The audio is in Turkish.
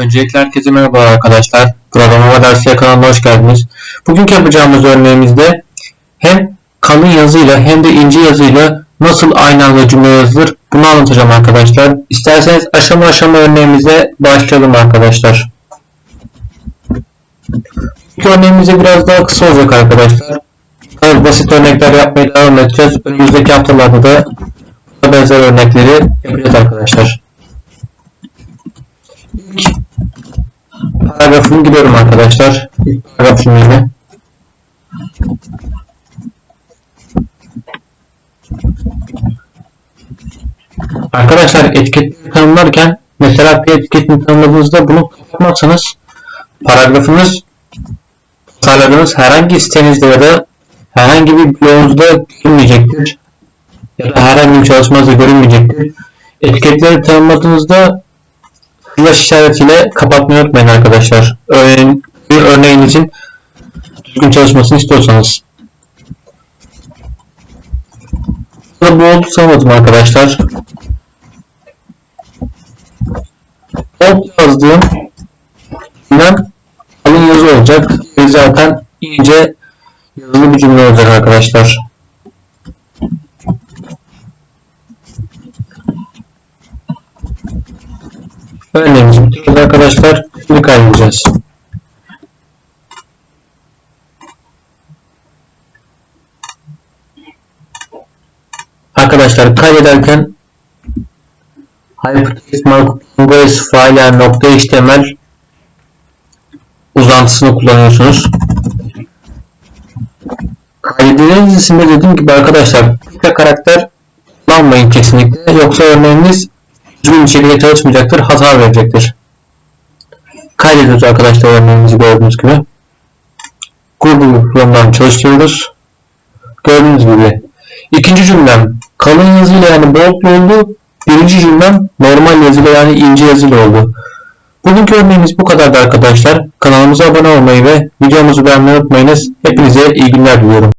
Öncelikle herkese merhaba arkadaşlar. Programlama Dersleri kanalına hoş geldiniz. Bugünkü yapacağımız örneğimizde hem kalın yazıyla hem de ince yazıyla nasıl aynı anda cümle yazılır bunu anlatacağım arkadaşlar. İsterseniz aşama aşama örneğimize başlayalım arkadaşlar. İlk örneğimize biraz daha kısa olacak arkadaşlar. Daha basit örnekler yapmaya devam edeceğiz. Önümüzdeki haftalarda da benzer örnekleri yapacağız arkadaşlar. Paragrafını giriyorum arkadaşlar. İlk paragraf cümlemi. Arkadaşlar etiketleri tanımlarken mesela bir etiketini tanımladığınızda bunu kapatmazsanız paragrafınız tasarladığınız herhangi sitenizde ya da herhangi bir blogunuzda görünmeyecektir. Ya da herhangi bir çalışmanızda görünmeyecektir. Etiketleri tanımladığınızda slash işaretiyle kapatmayı unutmayın arkadaşlar. Örneğin, bir örneğinizin düzgün çalışmasını istiyorsanız. Burada bu oldu sanmadım arkadaşlar. Alt yazdığım cümlem kalın yazı olacak. Ve zaten ince yazılı bir cümle olacak arkadaşlar. Bitiriyoruz arkadaşlar. Şimdi kaydedeceğiz. Arkadaşlar kaydederken Hypertext Markup Language File nokta HTML uzantısını kullanıyorsunuz. Kaydedildiğiniz isimde dediğim gibi arkadaşlar tek karakter kullanmayın kesinlikle yoksa örneğiniz düzgün şekilde çalışmayacaktır, hata verecektir. Kaydediyoruz arkadaşlar örneğimizi gördüğünüz gibi. Google Chrome'dan çalıştırıyoruz. Gördüğünüz gibi. İkinci cümlem kalın yazıyla yani bold oldu. Birinci cümlem normal yazıyla yani ince yazıyla oldu. Bugünkü örneğimiz bu kadardı arkadaşlar. Kanalımıza abone olmayı ve videomuzu beğenmeyi unutmayınız. Hepinize iyi günler diliyorum.